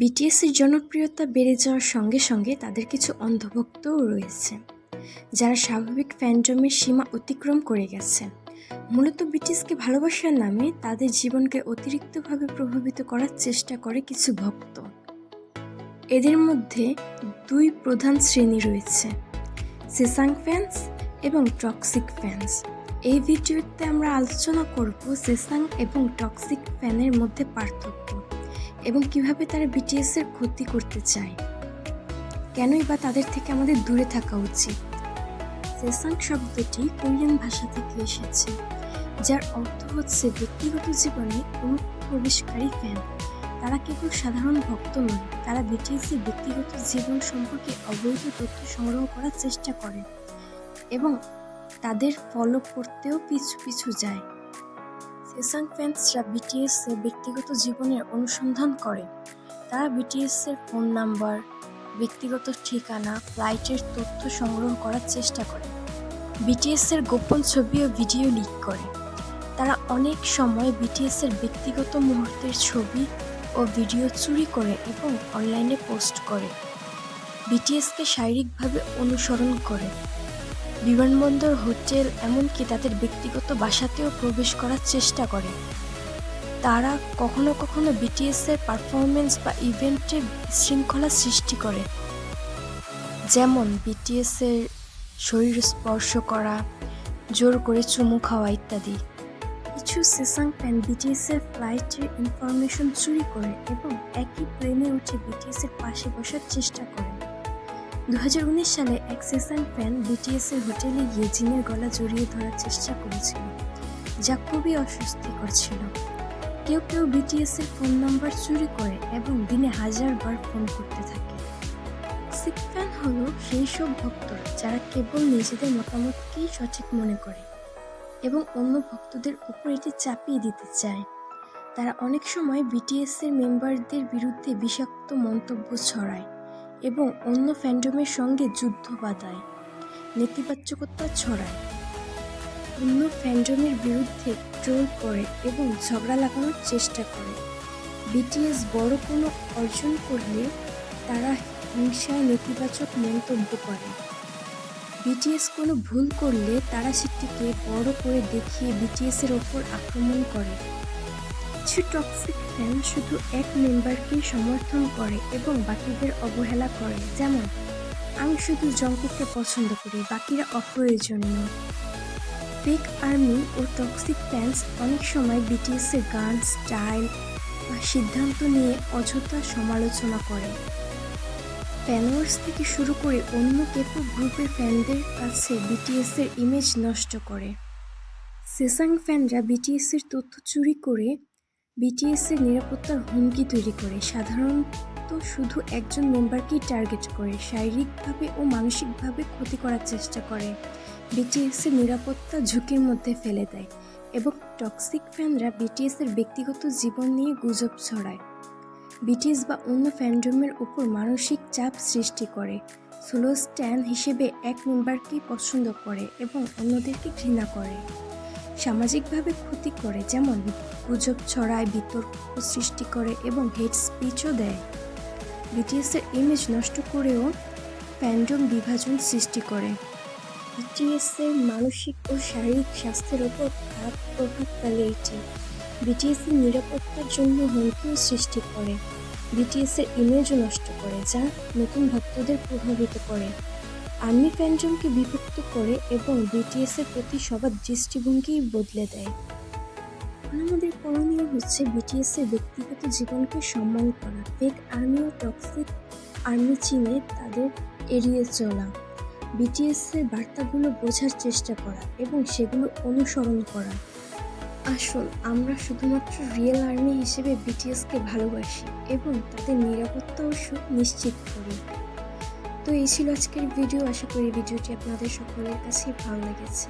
বিটিএসের জনপ্রিয়তা বেড়ে যাওয়ার সঙ্গে সঙ্গে তাদের কিছু অন্ধভক্তও রয়েছে, যারা স্বাভাবিক ফ্যান্ডমের সীমা অতিক্রম করে গেছে। মূলত বিটিএসকে ভালোবাসার নামে তাদের জীবনকে অতিরিক্তভাবে প্রভাবিত করার চেষ্টা করে কিছু ভক্ত। এদের মধ্যে দুই প্রধান শ্রেণি রয়েছে, সেসাং ফ্যান্স এবং টক্সিক ফ্যান্স। এই ভিডিওতে আমরা আলোচনা করব সেসাং এবং টক্সিক ফ্যানের মধ্যে পার্থক্য। এবং কীভাবে তারা বিটিএস এর ক্ষতি করতে চায়? কেনই বা তাদের থেকে আমাদের দূরে থাকা উচিত? সেসাং শব্দটি কোরিয়ান ভাষা থেকে এসেছে, যার অর্থ হচ্ছে ব্যক্তিগত জীবনে অনুপ্রবেশকারী ফ্যান তারা কেবল সাধারণ ভক্ত নয়, তারা বিটিএস এর ব্যক্তিগত জীবন সম্পর্কে অবৈধ তথ্য সংগ্রহ করার চেষ্টা করে এবং তাদের ফলো করতেও পিছু পিছু যায়। সেসাং ফ্যান্সরা বিটিএস এর ব্যক্তিগত জীবনের অনুসন্ধান করে। তারা বিটিএস এর ফোন নাম্বার, ব্যক্তিগত ঠিকানা, ফ্লাইটের তথ্য সংগ্রহ করার চেষ্টা করে। বিটিএস এর গোপন ছবি ও ভিডিও লিক করে। তারা অনেক সময় বিটিএস এর ব্যক্তিগত মুহূর্তের ছবি ও ভিডিও চুরি করে এবং অনলাইনে পোস্ট করে। বিটিএসকে শারীরিকভাবে অনুসরণ করে। বিমানবন্দর হোটেল এমনকি তাদের ব্যক্তিগত বাসাতেও প্রবেশ করার চেষ্টা করে। তারা কখনো কখনো বিটিএস এর পারফরমেন্স বা ইভেন্টে শৃঙ্খলা সৃষ্টি করে। যেমন বিটিএস এর শরীর স্পর্শ করা, জোর করে চুমু খাওয়া ইত্যাদি। কিছু সেসাং ফ্যান বিটিএস এর ফ্লাইটের ইনফরমেশন চুরি করে এবং একই প্লেনে উঠে বিটিএস এর পাশে বসার চেষ্টা করে। দু হাজার উনিশ সালে এক সেশন ফ্যান বিটিএস এর হোটেলে গিয়ে জিনের গলা জড়িয়ে ধরার চেষ্টা করেছিল, যা খুবই অস্বস্তিকর ছিল। কেউ কেউ বিটিএস এর ফোন নাম্বার চুরি করে এবং দিনে হাজার বার ফোন করতে থাকে। সিক ফ্যান হলো সেই সব ভক্তরা যারা কেবল নিজেদের মতামতকেই সঠিক মনে করে এবং অন্য ভক্তদের উপর এটি চাপিয়ে দিতে চায়। তারা অনেক সময় বিটিএস এর মেম্বারদের বিরুদ্ধে বিষাক্ত মন্তব্য ছড়ায়। এবং অন্য ফ্যান্ডমের সঙ্গে যুদ্ধ বাঁধায়, নেতিবাচকতা ছড়ায়। অন্য ফ্যান্ডমের বিরুদ্ধে ট্রোল করে এবং ঝগড়া লাগানোর চেষ্টা করে। বিটিএস বড় কোনো অর্জন করলে তারা হিংসায় নেতিবাচক মন্তব্য করে। বিটিএস কোনো ভুল করলে তারা সেটিকে বড় করে দেখিয়ে বিটিএসের ওপর আক্রমণ করে। কিছু টক্সিক ফ্যান শুধু এক মেম্বারকেই সমর্থন করে এবং বাকিদের অবহেলা করে। যেমন, আমি শুধু জঙ্কুককে পছন্দ করি, বাকিরা অপ্রয়োজনীয়। ফেক আর্মি ও টক্সিক ফ্যান্স অনেক সময় বিটিএস এর গান স্টাইল বা সিদ্ধান্ত নিয়ে অযথা সমালোচনা করে। ফ্যানোয়ার্স থেকে শুরু করে অন্য কেপো গ্রুপের ফ্যানদের কাছে বিটিএসের ইমেজ নষ্ট করে। সেসাং ফ্যানরা বিটিএস এর তথ্য চুরি করে বিটিএস এর নিরাপত্তার হুমকি তৈরি করে। সাধারণত শুধু একজন মেম্বারকেই টার্গেট করে, শারীরিকভাবে ও মানসিকভাবে ক্ষতি করার চেষ্টা করে। বিটিএস এর নিরাপত্তা ঝুঁকির মধ্যে ফেলে দেয় এবং টক্সিক ফ্যানরা বিটিএস এর ব্যক্তিগত জীবন নিয়ে গুজব ছড়ায়। বিটিএস বা অন্য ফ্যান্ডমের উপর মানসিক চাপ সৃষ্টি করে। সোলো স্ট্যান হিসেবে এক মেম্বারকেই পছন্দ করে এবং অন্যদেরকে ঘৃণা করে। সামাজিকভাবে ক্ষতি করে, যেমন গুজব ছড়ায়, বিতর্ক সৃষ্টি করে এবং হেড স্পিচও দেয়। বিটিএসের ইমেজ নষ্ট করেও ফ্যান্ডম বিভাজন সৃষ্টি করে। বিটিএসের মানসিক ও শারীরিক স্বাস্থ্যের ওপর খারাপ প্রভাব ফেলে এটি। বিটিএসের নিরাপত্তার জন্য হুমকিও সৃষ্টি করে। বিটিএসের ইমেজও নষ্ট করে, যা নতুন ভক্তদের প্রভাবিত করে। আর্মি ফ্যান্ডমকে বিভক্ত করে এবং বিটিএসের প্রতি সবার দৃষ্টিভঙ্গি বদলে দেয়। আমাদের করণীয় হচ্ছে বিটিএসের ব্যক্তিগত জীবনকে সম্মান করা। ফেক আর্মি ও টক্সিক আর্মি চিনে তাদের এড়িয়ে চলা। বিটিএসের বার্তাগুলো বোঝার চেষ্টা করা এবং সেগুলো অনুসরণ করা। আসুন, আমরা শুধুমাত্র রিয়েল আর্মি হিসেবে বিটিএসকে ভালোবাসি এবং তাদের নিরাপত্তা ও সুখ নিশ্চিত করি। তো এই ছিল আজকের ভিডিও আশা করি ভিডিওটি আপনাদের সকলের কাছে ভালো লেগেছে।